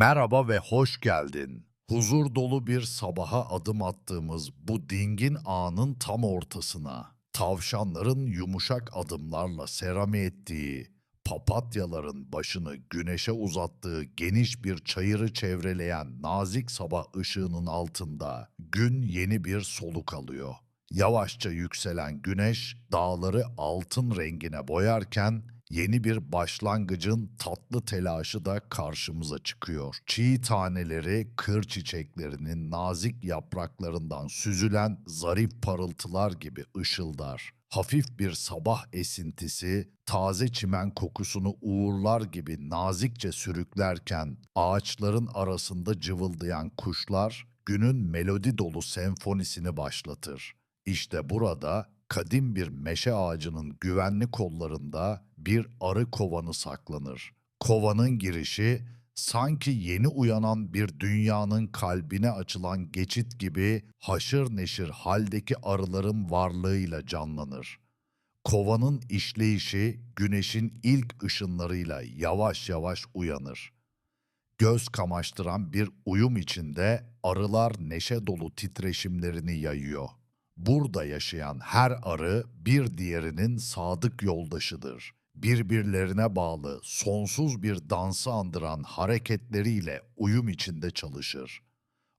Merhaba ve hoş geldin. Huzur dolu bir sabaha adım attığımız bu dingin anın tam ortasına, tavşanların yumuşak adımlarla serami ettiği, papatyaların başını güneşe uzattığı geniş bir çayırı çevreleyen nazik sabah ışığının altında gün yeni bir soluk alıyor. Yavaşça yükselen güneş dağları altın rengine boyarken yeni bir başlangıcın tatlı telaşı da karşımıza çıkıyor. Çiğ taneleri kır çiçeklerinin nazik yapraklarından süzülen zarif parıltılar gibi ışıldar. Hafif bir sabah esintisi taze çimen kokusunu uğurlar gibi nazikçe sürüklerken ağaçların arasında cıvıldayan kuşlar günün melodi dolu senfonisini başlatır. İşte burada kadim bir meşe ağacının güvenli kollarında bir arı kovanı saklanır. Kovanın girişi sanki yeni uyanan bir dünyanın kalbine açılan geçit gibi haşır neşir haldeki arıların varlığıyla canlanır. Kovanın işleyişi güneşin ilk ışınlarıyla yavaş yavaş uyanır. Göz kamaştıran bir uyum içinde arılar neşe dolu titreşimlerini yayıyor. Burada yaşayan her arı bir diğerinin sadık yoldaşıdır. Birbirlerine bağlı sonsuz bir dansı andıran hareketleriyle uyum içinde çalışır.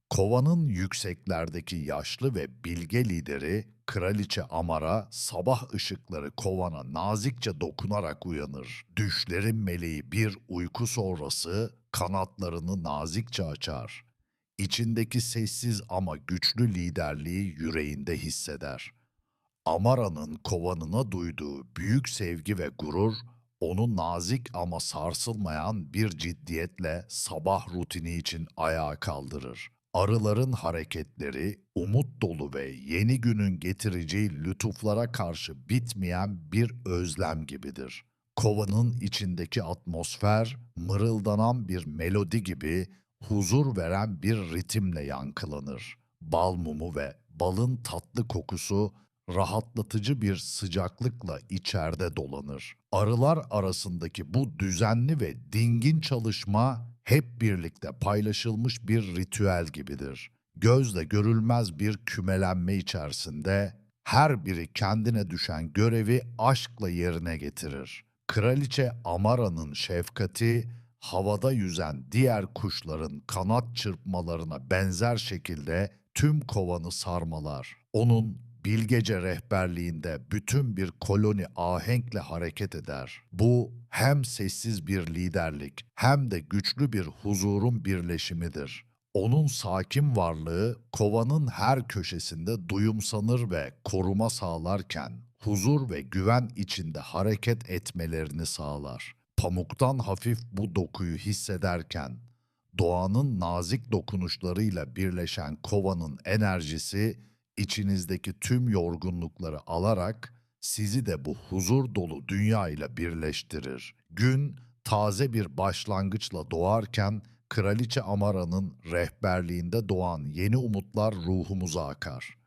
Kovanın yükseklerdeki yaşlı ve bilge lideri Kraliçe Amara sabah ışıkları kovana nazikçe dokunarak uyanır. Düşlerin meleği bir uyku sonrası kanatlarını nazikçe açar. İçindeki sessiz ama güçlü liderliği yüreğinde hisseder. Amara'nın kovanına duyduğu büyük sevgi ve gurur onu nazik ama sarsılmayan bir ciddiyetle sabah rutini için ayağa kaldırır. Arıların hareketleri umut dolu ve yeni günün getireceği lütuflara karşı bitmeyen bir özlem gibidir. Kovanın içindeki atmosfer mırıldanan bir melodi gibi huzur veren bir ritimle yankılanır. Bal mumu ve balın tatlı kokusu rahatlatıcı bir sıcaklıkla içeride dolanır. Arılar arasındaki bu düzenli ve dingin çalışma hep birlikte paylaşılmış bir ritüel gibidir. Gözle görülmez bir kümelenme içerisinde her biri kendine düşen görevi aşkla yerine getirir. Kraliçe Amara'nın şefkati havada yüzen diğer kuşların kanat çırpmalarına benzer şekilde tüm kovanı sarmalar. Onun bilgece rehberliğinde bütün bir koloni ahenkle hareket eder. Bu hem sessiz bir liderlik hem de güçlü bir huzurun birleşimidir. Onun sakin varlığı kovanın her köşesinde duyumsanır ve koruma sağlarken huzur ve güven içinde hareket etmelerini sağlar. Pamuktan hafif bu dokuyu hissederken doğanın nazik dokunuşlarıyla birleşen kovanın enerjisi içinizdeki tüm yorgunlukları alarak sizi de bu huzur dolu dünya ile birleştirir. Gün taze bir başlangıçla doğarken Kraliçe Amara'nın rehberliğinde doğan yeni umutlar ruhumuza akar.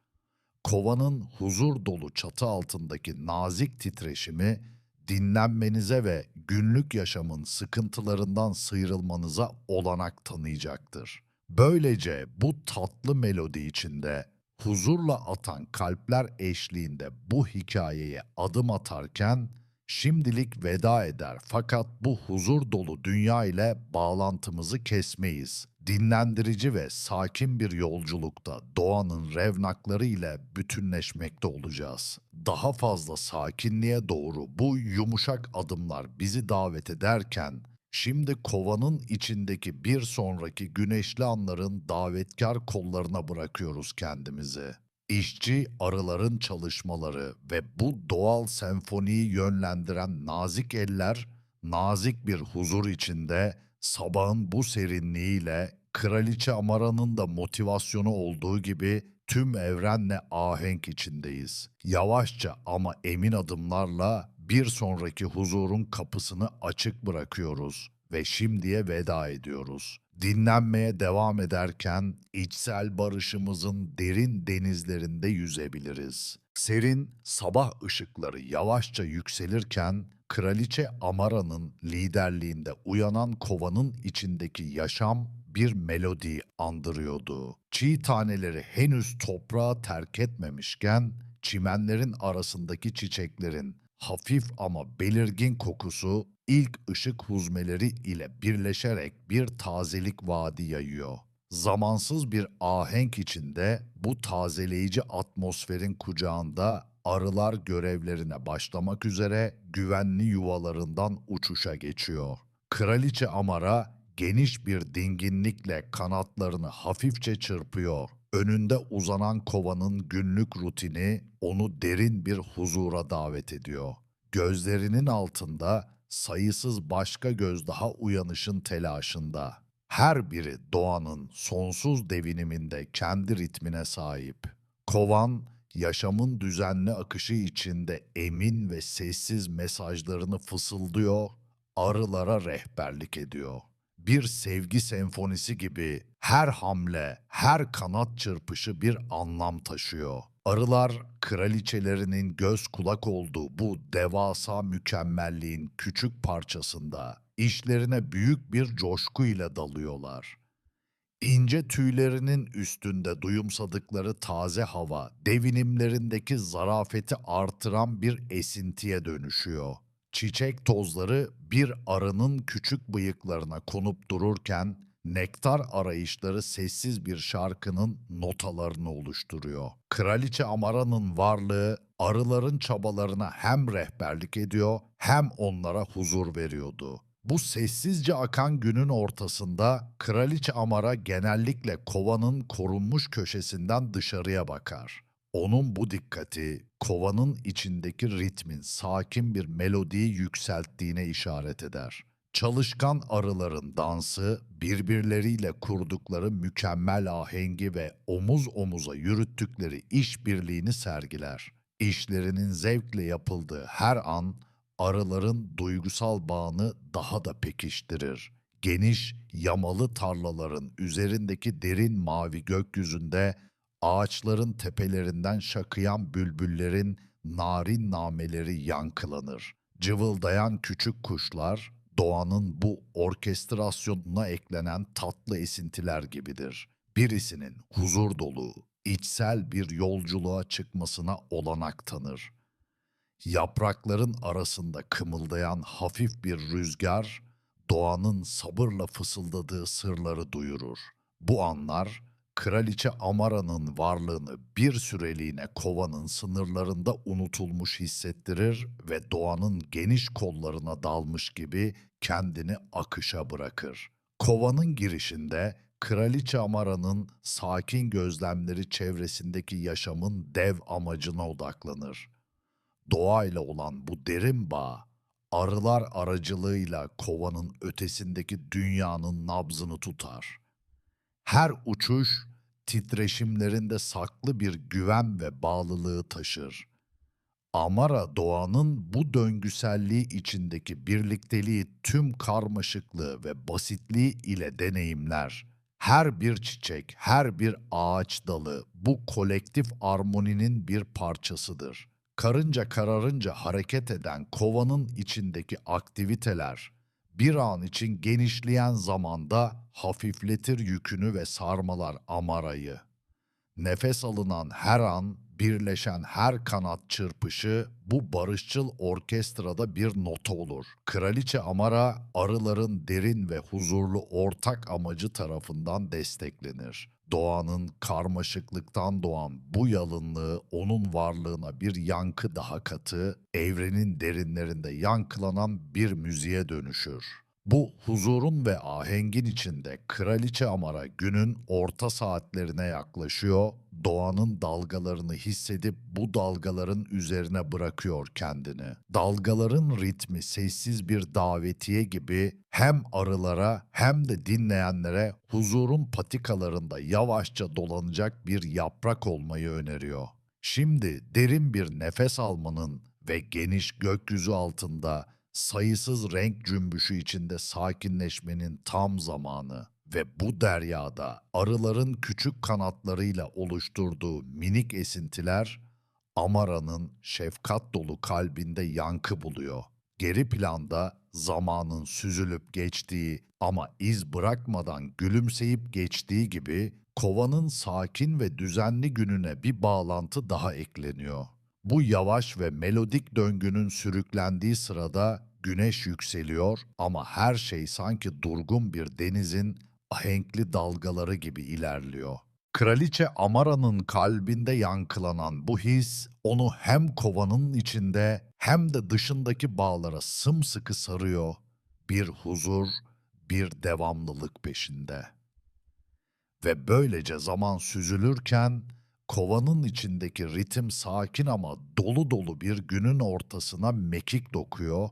Kovanın huzur dolu çatı altındaki nazik titreşimi dinlenmenize ve günlük yaşamın sıkıntılarından sıyrılmanıza olanak tanıyacaktır. Böylece bu tatlı melodi içinde huzurla atan kalpler eşliğinde bu hikayeye adım atarken şimdilik veda eder fakat bu huzur dolu dünya ile bağlantımızı kesmeyiz. Dinlendirici ve sakin bir yolculukta doğanın revnakları ile bütünleşmekte olacağız. Daha fazla sakinliğe doğru bu yumuşak adımlar bizi davet ederken Şimdi kovanın içindeki bir sonraki güneşli anların davetkar kollarına bırakıyoruz kendimizi. İşçi arıların çalışmaları ve bu doğal senfoniyi yönlendiren nazik eller, nazik bir huzur içinde sabahın bu serinliğiyle Kraliçe Amara'nın da motivasyonu olduğu gibi tüm evrenle ahenk içindeyiz. Yavaşça ama emin adımlarla bir sonraki huzurun kapısını açık bırakıyoruz ve şimdiye veda ediyoruz. Dinlenmeye devam ederken içsel barışımızın derin denizlerinde yüzebiliriz. Serin sabah ışıkları yavaşça yükselirken Kraliçe Amara'nın liderliğinde uyanan kovanın içindeki yaşam bir melodi andırıyordu. Çiğ taneleri henüz toprağa terk etmemişken çimenlerin arasındaki çiçeklerin hafif ama belirgin kokusu ilk ışık huzmeleri ile birleşerek bir tazelik vaadi yayıyor. Zamansız bir ahenk içinde bu tazeleyici atmosferin kucağında arılar görevlerine başlamak üzere güvenli yuvalarından uçuşa geçiyor. Kraliçe Amara geniş bir dinginlikle kanatlarını hafifçe çırpıyor. Önünde uzanan kovanın günlük rutini onu derin bir huzura davet ediyor. Gözlerinin altında sayısız başka göz daha uyanışın telaşında. Her biri doğanın sonsuz deviniminde kendi ritmine sahip. Kovan, yaşamın düzenli akışı içinde emin ve sessiz mesajlarını fısıldıyor, arılara rehberlik ediyor. Bir sevgi senfonisi gibi her hamle, her kanat çırpışı bir anlam taşıyor. Arılar kraliçelerinin göz kulak olduğu bu devasa mükemmelliğin küçük parçasında işlerine büyük bir coşkuyla dalıyorlar. İnce tüylerinin üstünde duyumsadıkları taze hava, devinimlerindeki zarafeti artıran bir esintiye dönüşüyor. Çiçek tozları bir arının küçük bıyıklarına konup dururken, nektar arayışları sessiz bir şarkının notalarını oluşturuyor. Kraliçe Amara'nın varlığı arıların çabalarına hem rehberlik ediyor hem onlara huzur veriyordu. Bu sessizce akan günün ortasında Kraliçe Amara genellikle kovanın korunmuş köşesinden dışarıya bakar. Onun bu dikkati kovanın içindeki ritmin sakin bir melodiyi yükselttiğine işaret eder. Çalışkan arıların dansı birbirleriyle kurdukları mükemmel ahengi ve omuz omuza yürüttükleri işbirliğini sergiler. İşlerinin zevkle yapıldığı her an arıların duygusal bağını daha da pekiştirir. Geniş, yamalı tarlaların üzerindeki derin mavi gökyüzünde ağaçların tepelerinden şakıyan bülbüllerin narin nameleri yankılanır. Cıvıldayan küçük kuşlar doğanın bu orkestrasyonuna eklenen tatlı esintiler gibidir. Birisinin huzur dolu, içsel bir yolculuğa çıkmasına olanak tanır. Yaprakların arasında kımıldayan hafif bir rüzgar, doğanın sabırla fısıldadığı sırları duyurur. Bu anlar, Kraliçe Amara'nın varlığını bir süreliğine kovanın sınırlarında unutulmuş hissettirir ve doğanın geniş kollarına dalmış gibi kendini akışa bırakır. Kovanın girişinde Kraliçe Amara'nın sakin gözlemleri çevresindeki yaşamın dev amacına odaklanır doğayla olan bu derin bağ, arılar aracılığıyla kovanın ötesindeki dünyanın nabzını tutar. Her uçuş titreşimlerinde saklı bir güven ve bağlılığı taşır. Amara doğanın bu döngüselliği içindeki birlikteliği tüm karmaşıklığı ve basitliği ile deneyimler. Her bir çiçek, her bir ağaç dalı bu kolektif armoninin bir parçasıdır. Karınca kararınca hareket eden kovanın içindeki aktiviteler bir an için genişleyen zamanda hafifletir yükünü ve sarmalar amarayı. Nefes alınan her an, birleşen her kanat çırpışı bu barışçıl orkestrada bir nota olur. Kraliçe Amara, arıların derin ve huzurlu ortak amacı tarafından desteklenir. Doğanın karmaşıklıktan doğan bu yalınlığı onun varlığına bir yankı daha katı, evrenin derinlerinde yankılanan bir müziğe dönüşür. Bu huzurun ve ahengin içinde Kraliçe Amara günün orta saatlerine yaklaşıyor, doğanın dalgalarını hissedip bu dalgaların üzerine bırakıyor kendini. Dalgaların ritmi sessiz bir davetiye gibi hem arılara hem de dinleyenlere huzurun patikalarında yavaşça dolanacak bir yaprak olmayı öneriyor. Şimdi derin bir nefes almanın ve geniş gökyüzü altında sayısız renk cümbüşü içinde sakinleşmenin tam zamanı ve bu deryada arıların küçük kanatlarıyla oluşturduğu minik esintiler Amara'nın şefkat dolu kalbinde yankı buluyor. geri planda zamanın süzülüp geçtiği ama iz bırakmadan gülümseyip geçtiği gibi kovanın sakin ve düzenli gününe bir bağlantı daha ekleniyor. Bu yavaş ve melodik döngünün sürüklendiği sırada güneş yükseliyor ama her şey sanki durgun bir denizin ahenkli dalgaları gibi ilerliyor. Kraliçe Amara'nın kalbinde yankılanan bu his onu hem kovanın içinde hem de dışındaki bağlara sımsıkı sarıyor. Bir huzur, bir devamlılık peşinde. Ve böylece zaman süzülürken kovanın içindeki ritim sakin ama dolu dolu bir günün ortasına mekik dokuyor,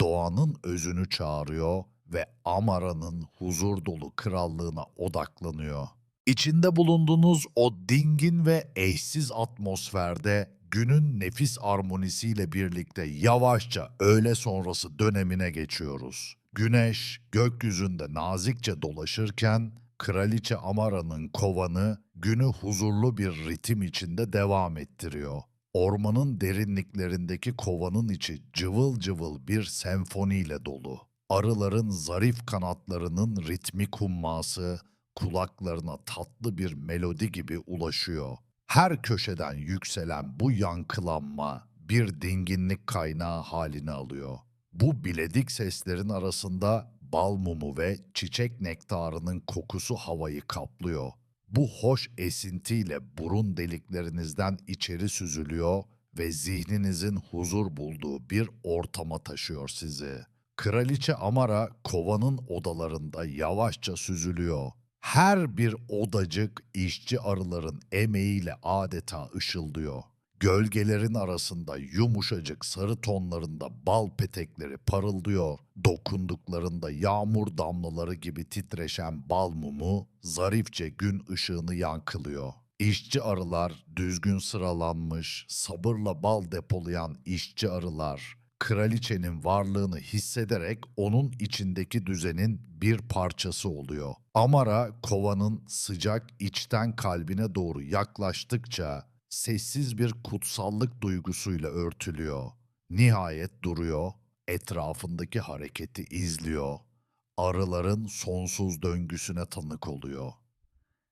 doğanın özünü çağırıyor ve Amara'nın huzur dolu krallığına odaklanıyor. İçinde bulunduğunuz o dingin ve eşsiz atmosferde günün nefis armonisiyle birlikte yavaşça öğle sonrası dönemine geçiyoruz. Güneş gökyüzünde nazikçe dolaşırken Kraliçe Amara'nın kovanı günü huzurlu bir ritim içinde devam ettiriyor. Ormanın derinliklerindeki kovanın içi cıvıl cıvıl bir senfoniyle dolu. Arıların zarif kanatlarının ritmik humması kulaklarına tatlı bir melodi gibi ulaşıyor. Her köşeden yükselen bu yankılanma bir dinginlik kaynağı halini alıyor. Bu biledik seslerin arasında bal mumu ve çiçek nektarının kokusu havayı kaplıyor. Bu hoş esintiyle burun deliklerinizden içeri süzülüyor ve zihninizin huzur bulduğu bir ortama taşıyor sizi. Kraliçe Amara kovanın odalarında yavaşça süzülüyor. Her bir odacık işçi arıların emeğiyle adeta ışıldıyor. Gölgelerin arasında yumuşacık sarı tonlarında bal petekleri parıldıyor. Dokunduklarında yağmur damlaları gibi titreşen bal mumu zarifçe gün ışığını yankılıyor. İşçi arılar düzgün sıralanmış, sabırla bal depolayan işçi arılar kraliçenin varlığını hissederek onun içindeki düzenin bir parçası oluyor. Amara kovanın sıcak içten kalbine doğru yaklaştıkça sessiz bir kutsallık duygusuyla örtülüyor. Nihayet duruyor, etrafındaki hareketi izliyor. Arıların sonsuz döngüsüne tanık oluyor.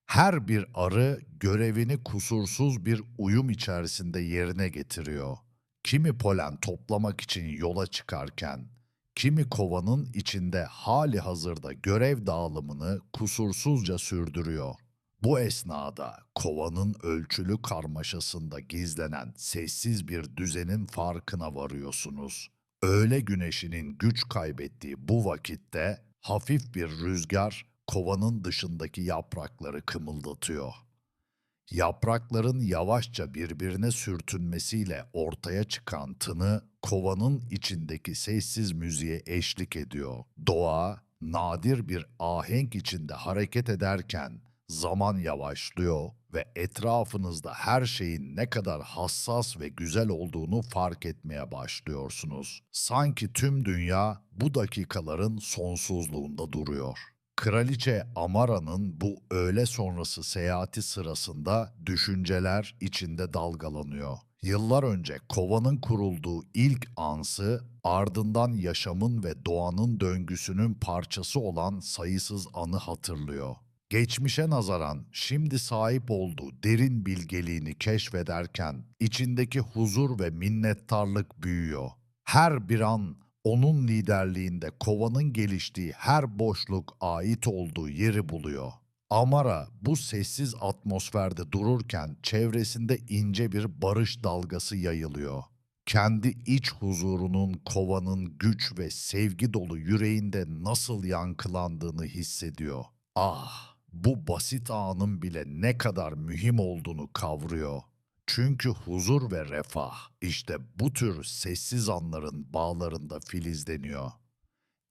Her bir arı görevini kusursuz bir uyum içerisinde yerine getiriyor. Kimi polen toplamak için yola çıkarken, kimi kovanın içinde hali hazırda görev dağılımını kusursuzca sürdürüyor. Bu esnada kovanın ölçülü karmaşasında gizlenen sessiz bir düzenin farkına varıyorsunuz. Öğle güneşinin güç kaybettiği bu vakitte hafif bir rüzgar kovanın dışındaki yaprakları kımıldatıyor. Yaprakların yavaşça birbirine sürtünmesiyle ortaya çıkan tını kovanın içindeki sessiz müziğe eşlik ediyor. Doğa nadir bir ahenk içinde hareket ederken zaman yavaşlıyor ve etrafınızda her şeyin ne kadar hassas ve güzel olduğunu fark etmeye başlıyorsunuz. Sanki tüm dünya bu dakikaların sonsuzluğunda duruyor. Kraliçe Amara'nın bu öğle sonrası seyahati sırasında düşünceler içinde dalgalanıyor. Yıllar önce kovanın kurulduğu ilk ansı ardından yaşamın ve doğanın döngüsünün parçası olan sayısız anı hatırlıyor. Geçmişe nazaran şimdi sahip olduğu derin bilgeliğini keşfederken içindeki huzur ve minnettarlık büyüyor. Her bir an onun liderliğinde kovanın geliştiği her boşluk ait olduğu yeri buluyor. Amara bu sessiz atmosferde dururken çevresinde ince bir barış dalgası yayılıyor. Kendi iç huzurunun kovanın güç ve sevgi dolu yüreğinde nasıl yankılandığını hissediyor. Ah, bu basit anın bile ne kadar mühim olduğunu kavruyor. Çünkü huzur ve refah işte bu tür sessiz anların bağlarında filizleniyor.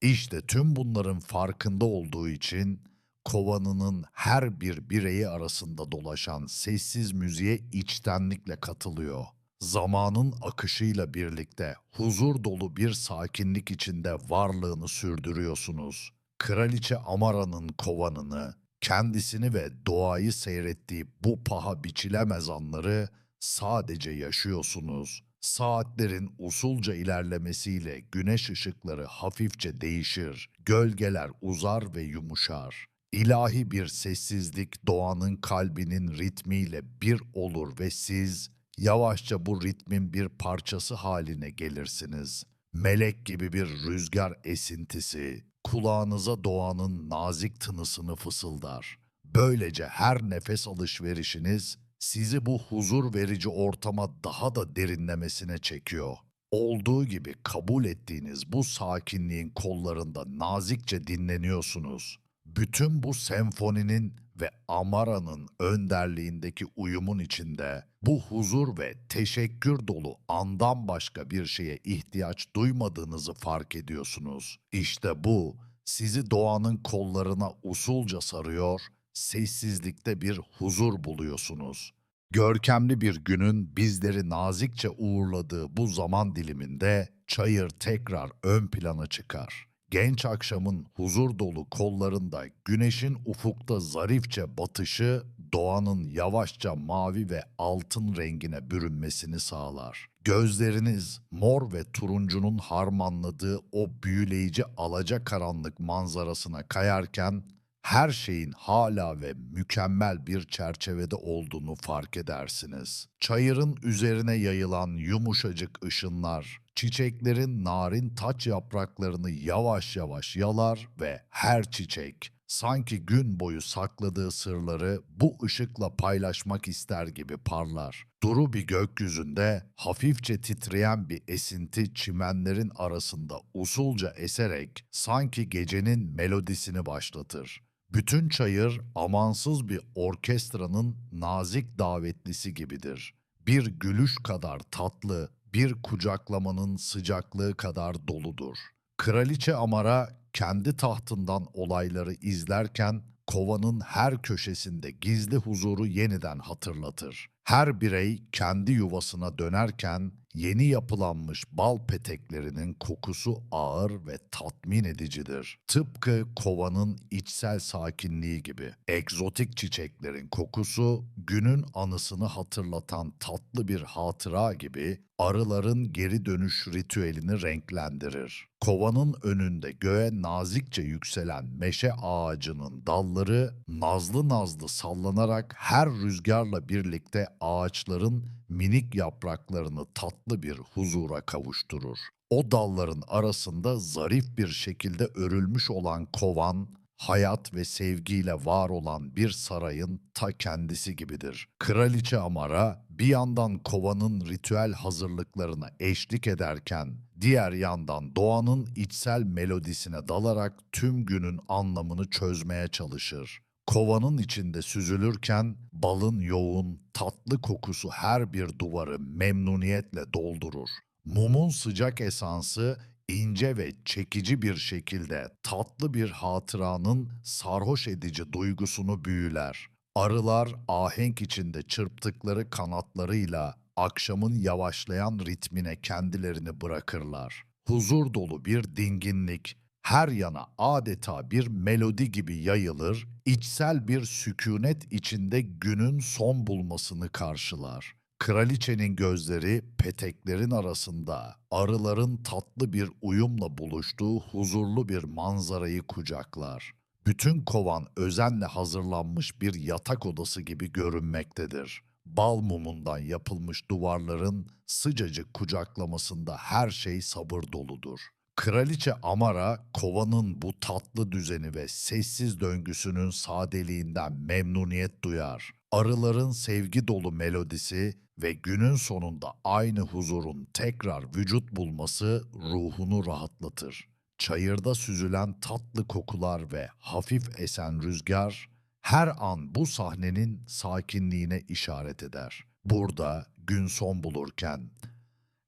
İşte tüm bunların farkında olduğu için kovanının her bir bireyi arasında dolaşan sessiz müziğe içtenlikle katılıyor. Zamanın akışıyla birlikte huzur dolu bir sakinlik içinde varlığını sürdürüyorsunuz. Kraliçe Amara'nın kovanını, kendisini ve doğayı seyrettiği bu paha biçilemez anları sadece yaşıyorsunuz Saatlerin usulca ilerlemesiyle güneş ışıkları hafifçe değişir, gölgeler uzar ve yumuşar. İlahi bir sessizlik doğanın kalbinin ritmiyle bir olur ve siz yavaşça bu ritmin bir parçası haline gelirsiniz. Melek gibi bir rüzgar esintisi kulağınıza doğanın nazik tınısını fısıldar. Böylece her nefes alışverişiniz sizi bu huzur verici ortama daha da derinlemesine çekiyor. Olduğu gibi kabul ettiğiniz bu sakinliğin kollarında nazikçe dinleniyorsunuz. Bütün bu senfoninin ve Amara'nın önderliğindeki uyumun içinde bu huzur ve teşekkür dolu andan başka bir şeye ihtiyaç duymadığınızı fark ediyorsunuz. İşte bu sizi doğanın kollarına usulca sarıyor, sessizlikte bir huzur buluyorsunuz. Görkemli bir günün bizleri nazikçe uğurladığı bu zaman diliminde çayır tekrar ön plana çıkar. Genç akşamın huzur dolu kollarında güneşin ufukta zarifçe batışı doğanın yavaşça mavi ve altın rengine bürünmesini sağlar. Gözleriniz mor ve turuncunun harmanladığı o büyüleyici alacakaranlık manzarasına kayarken her şeyin hala ve mükemmel bir çerçevede olduğunu fark edersiniz. Çayırın üzerine yayılan yumuşacık ışınlar, çiçeklerin narin taç yapraklarını yavaş yavaş yalar ve her çiçek sanki gün boyu sakladığı sırları bu ışıkla paylaşmak ister gibi parlar. Duru bir gökyüzünde hafifçe titreyen bir esinti çimenlerin arasında usulca eserek sanki gecenin melodisini başlatır. Bütün çayır amansız bir orkestranın nazik davetlisi gibidir. Bir gülüş kadar tatlı, bir kucaklamanın sıcaklığı kadar doludur. Kraliçe Amara kendi tahtından olayları izlerken kovanın her köşesinde gizli huzuru yeniden hatırlatır. Her birey kendi yuvasına dönerken yeni yapılanmış bal peteklerinin kokusu ağır ve tatmin edicidir. Tıpkı kovanın içsel sakinliği gibi. Egzotik çiçeklerin kokusu günün anısını hatırlatan tatlı bir hatıra gibi arıların geri dönüş ritüelini renklendirir. Kovanın önünde göğe nazikçe yükselen meşe ağacının dalları nazlı nazlı sallanarak her rüzgarla birlikte ağaçların minik yapraklarını tatlı bir huzura kavuşturur. O dalların arasında zarif bir şekilde örülmüş olan kovan, hayat ve sevgiyle var olan bir sarayın ta kendisi gibidir. Kraliçe Amara bir yandan kovanın ritüel hazırlıklarına eşlik ederken diğer yandan doğanın içsel melodisine dalarak tüm günün anlamını çözmeye çalışır. Kovanın içinde süzülürken balın yoğun, tatlı kokusu her bir duvarı memnuniyetle doldurur. Mumun sıcak esansı ince ve çekici bir şekilde tatlı bir hatıranın sarhoş edici duygusunu büyüler. Arılar ahenk içinde çırptıkları kanatlarıyla akşamın yavaşlayan ritmine kendilerini bırakırlar. Huzur dolu bir dinginlik her yana adeta bir melodi gibi yayılır, içsel bir sükunet içinde günün son bulmasını karşılar. Kraliçenin gözleri peteklerin arasında arıların tatlı bir uyumla buluştuğu huzurlu bir manzarayı kucaklar. Bütün kovan özenle hazırlanmış bir yatak odası gibi görünmektedir. Bal mumundan yapılmış duvarların sıcacık kucaklamasında her şey sabır doludur. Kraliçe Amara, kovanın bu tatlı düzeni ve sessiz döngüsünün sadeliğinden memnuniyet duyar. Arıların sevgi dolu melodisi ve günün sonunda aynı huzurun tekrar vücut bulması ruhunu rahatlatır. Çayırda süzülen tatlı kokular ve hafif esen rüzgar her an bu sahnenin sakinliğine işaret eder. Burada gün son bulurken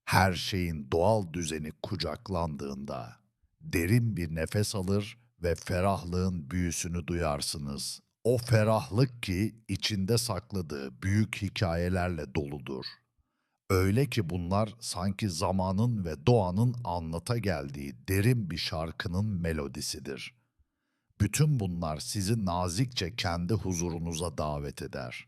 her şeyin doğal düzeni kucaklandığında derin bir nefes alır ve ferahlığın büyüsünü duyarsınız. O ferahlık ki içinde sakladığı büyük hikayelerle doludur. Öyle ki bunlar sanki zamanın ve doğanın anlata geldiği derin bir şarkının melodisidir. Bütün bunlar sizi nazikçe kendi huzurunuza davet eder.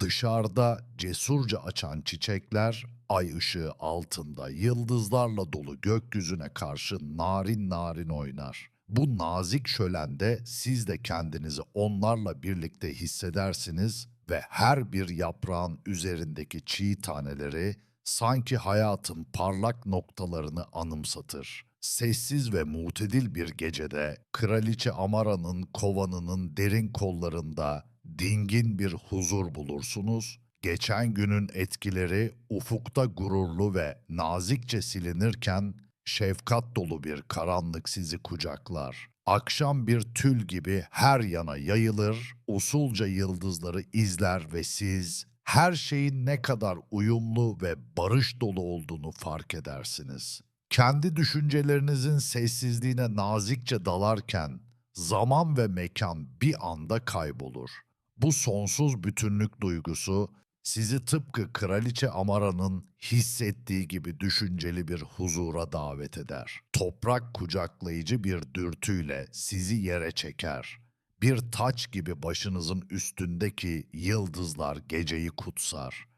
Dışarıda cesurca açan çiçekler ay ışığı altında yıldızlarla dolu gökyüzüne karşı narin narin oynar. Bu nazik şölende siz de kendinizi onlarla birlikte hissedersiniz ve her bir yaprağın üzerindeki çiğ taneleri sanki hayatın parlak noktalarını anımsatır. Sessiz ve mutedil bir gecede Kraliçe Amara'nın kovanının derin kollarında dingin bir huzur bulursunuz. Geçen günün etkileri ufukta gururlu ve nazikçe silinirken şefkat dolu bir karanlık sizi kucaklar. Akşam bir tül gibi her yana yayılır, usulca yıldızları izler ve siz her şeyin ne kadar uyumlu ve barış dolu olduğunu fark edersiniz. Kendi düşüncelerinizin sessizliğine nazikçe dalarken zaman ve mekan bir anda kaybolur. Bu sonsuz bütünlük duygusu sizi tıpkı Kraliçe Amara'nın hissettiği gibi düşünceli bir huzura davet eder. Toprak kucaklayıcı bir dürtüyle sizi yere çeker. Bir taç gibi başınızın üstündeki yıldızlar geceyi kutsar.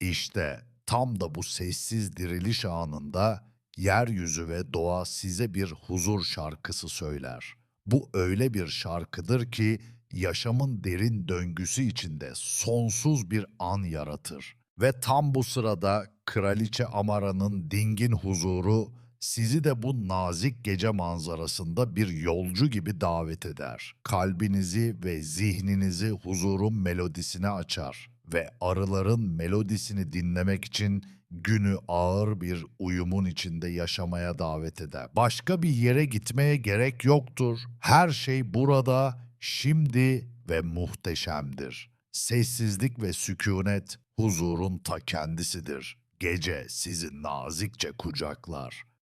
İşte tam da bu sessiz diriliş anında yeryüzü ve doğa size bir huzur şarkısı söyler. Bu öyle bir şarkıdır ki yaşamın derin döngüsü içinde sonsuz bir an yaratır. Ve tam bu sırada Kraliçe Amara'nın dingin huzuru sizi de bu nazik gece manzarasında bir yolcu gibi davet eder. Kalbinizi ve zihninizi huzurun melodisine açar ve arıların melodisini dinlemek için günü ağır bir uyumun içinde yaşamaya davet eder. Başka bir yere gitmeye gerek yoktur. Her şey burada, şimdi ve muhteşemdir. Sessizlik ve sükunet huzurun ta kendisidir. Gece sizi nazikçe kucaklar.